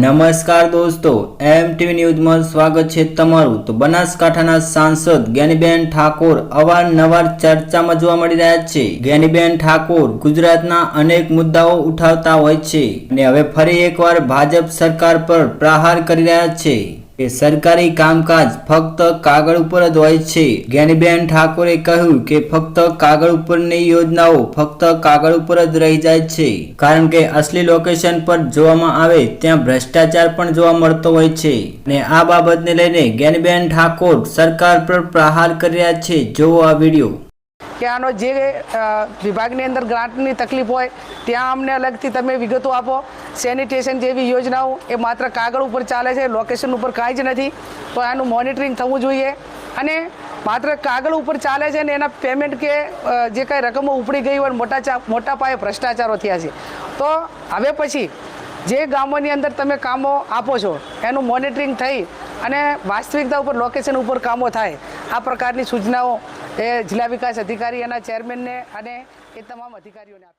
નમસ્કાર દોસ્તો એમ ટીવી ન્યૂઝમાં સ્વાગત છે તમારું. તો બનાસકાંઠાના સાંસદ જ્ઞાનીબેન ઠાકોર અવારનવાર ચર્ચામાં જોવા મળી રહ્યા છે. જ્ઞાનીબેન ઠાકોર ગુજરાતના અનેક મુદ્દાઓ ઉઠાવતા હોય છે. અને હવે ફરી એકવાર ભાજપ સરકાર પર પ્રહાર કરી રહ્યા છે. કે સરકારી કામકાજ ફક્ત કાગળ ઉપર જ હોય છે. જ્ઞાનીબેન ઠાકોરે કહ્યું કે ફક્ત કાગળ ઉપરની યોજનાઓ ફક્ત કાગળ ઉપર જ રહી જાય છે. કારણ કે અસલી લોકેશન પર જોવામાં આવે ત્યાં ભ્રષ્ટાચાર પણ જોવા મળતો હોય છે. અને આ બાબતને લઈને જ્ઞાનીબેન ઠાકોર સરકાર પર પ્રહાર કરી રહ્યા છે. જોવો આ વીડિયો. કે આનો જે વિભાગની અંદર ગ્રાન્ટની તકલીફ હોય, ત્યાં અમને અલગથી તમે વિગતો આપો. સેનિટેશન જેવી યોજનાઓ એ માત્ર કાગળ ઉપર ચાલે છે લોકેશન ઉપર કાંઈ જ નથી. તો આનું મોનિટરિંગ થવું જોઈએ. અને માત્ર કાગળ ઉપર ચાલે છે ને એના પેમેન્ટ કે જે કાંઈ રકમો ઉપડી ગઈ હોય મોટા મોટા પાયે ભ્રષ્ટાચારો થયા છે. તો હવે પછી જે ગામોની અંદર તમે કામો આપો છો, એનું મોનિટરિંગ થઈ અને વાસ્તવિકતા ઉપર લોકેશન ઉપર કામો થાય, આ પ્રકારની સૂચનાઓ એ જિલ્લા વિકાસ અધિકારી એના ચેરમેનને અને એ તમામ અધિકારીઓને આપી.